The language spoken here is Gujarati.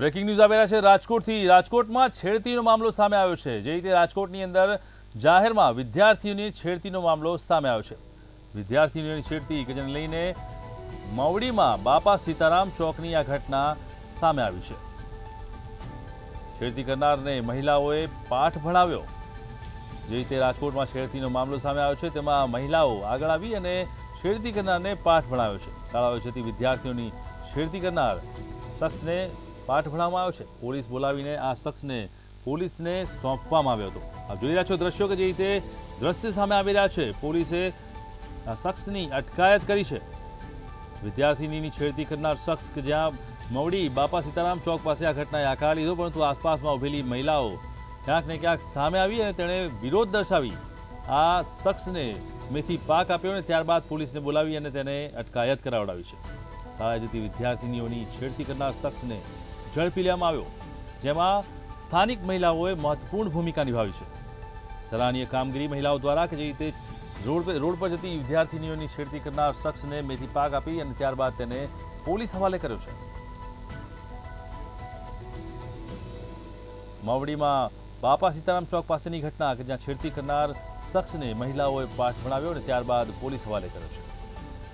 બ્રેકિંગ ન્યૂઝ આવેલા છે રાજકોટથી. રાજકોટમાં છેડતીનો મામલો સામે આવ્યો છે. જે રીતે રાજકોટની અંદર જાહેરમાં વિદ્યાર્થીઓની છેડતીનો મામલો સામે આવ્યો છે. વિદ્યાર્થીઓની છેડતી કે જેને લઈને મવડીમાં બાપા સીતારામ ચોકની આ ઘટના સામે આવી છે. છેડતી કરનારને મહિલાઓએ પાઠ ભણાવ્યો. જે રીતે રાજકોટમાં છેડતીનો મામલો સામે આવ્યો છે, તેમાં મહિલાઓ આગળ આવી અને છેડતી કરનારને પાઠ ભણાવ્યો છે. શાળાઓ જતી વિદ્યાર્થીઓની છેડતી કરનાર શખ્સને પાઠ ભણાવવામાં આવ્યો છે. પોલીસ બોલાવીને આ શખ્સને પોલીસને સોંપવામાં આવ્યો હતો. આપ જોઈ રહ્યા છો દ્રશ્યો કે જે રીતે દ્રશ્ય સામે આવી રહ્યા છે. પોલીસે આ શખ્સની અટકાયત કરી છે. વિદ્યાર્થીનીની છેડતી કરનાર શખ્સ કે જ્યાં મવડી બાપા સીતારામ ચોક પાસે આ ઘટનાએ આકાર લીધો, પરંતુ આસપાસમાં ઊભેલી મહિલાઓ ક્યાંક ને ક્યાંક સામે આવી અને તેણે વિરોધ દર્શાવી આ શખ્સને મેથી પાક આપ્યો અને ત્યારબાદ પોલીસને બોલાવી અને તેને અટકાયત કરાવડાવી છે. શાળાએ જતી વિદ્યાર્થીનીઓની છેડતી કરનાર શખ્સને ઝડપી લેવામાં આવ્યો. જેમાં સ્થાનિક મહિલાઓએ મહત્વપૂર્ણ ભૂમિકા નિભાવી છે. સરાહનીય કામગીરી મહિલાઓ દ્વારા કે જે રીતે રોડ પર રોડ પર જતી વિદ્યાર્થીનીઓની છેડતી કરનાર શખ્સને મેથી પાક આપી અને ત્યારબાદ તેને પોલીસ હવાલે કર્યો છે. માવડીમાં બાપા સીતારામ ચોક પાસેની ઘટના કે જ્યાં છેડતી કરનાર શખ્સને મહિલાઓએ પાઠ ભણાવ્યો અને ત્યારબાદ પોલીસ હવાલે કર્યો છે.